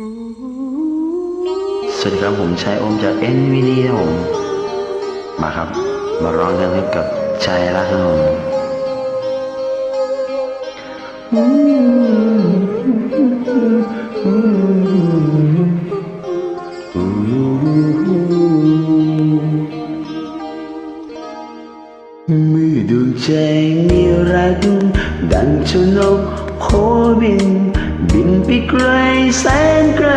สวัสดีครับผมชายอมจาก NVIDIA ครับผม มาครับ มาร้องกันครับกับชายรักครับผมมือดวงใจมีรักดังเจ้านกโคบิน บินไปไกลแสนไกล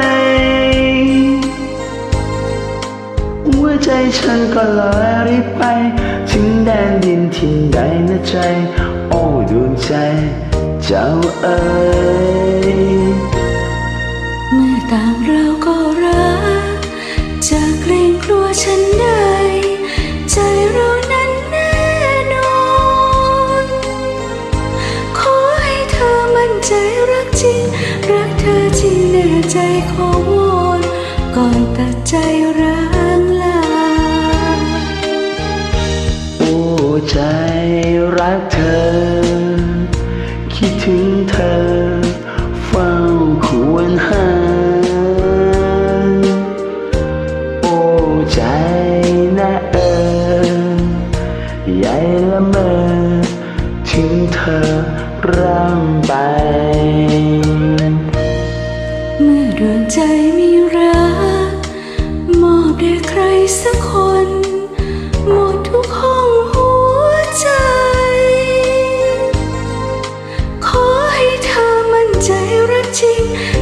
หัวใจฉันก็ลอยรีบไป ถึงแดนดินทิ่นใดนะใจ โอ้ดวงใจ เจ้าเอ๋ยเมื่อต่างเราก็รัก ใจขอวอนก่อนตัดใจร้างลา โอ้ใจรักเธอ คิดถึงเธอ เฝ้าควรหา โอ้ใจนะเออใหญ่ละเมอถึงเธอร่ำไป ดวงใจมีรัก มอบแด่ใครสักคน หมดทุกห้องหัวใจ ขอให้เธอมั่นใจรักจริง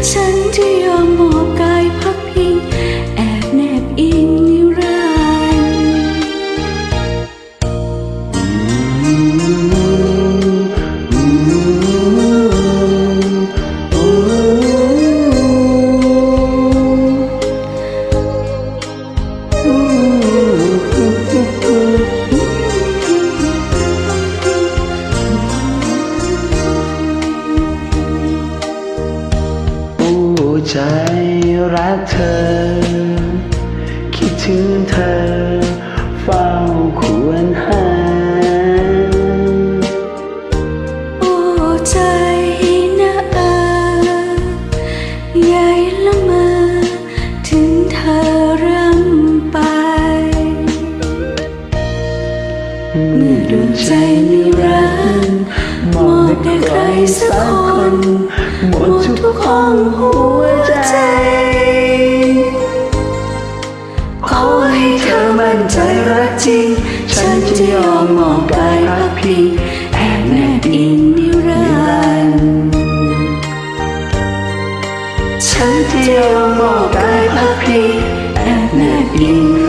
ฉันจะยอมมอบกายพักพิง แอบแนบอิงนิรันดร์โใจรักเธอ คิดถึงเธอ เฝ้าควรหา โอ้ใจนะเออใหญ่ละเมอถึงเธอร่ำไป เมื่อดวงใจมีรักมอบแด่ใครสักคน หมดทุกห้องหัว ยอมมองกายพักพิงแอบแนบอิงนิรันดร์ฉันจะยอมมองกายพักพิงแอบแนบอิง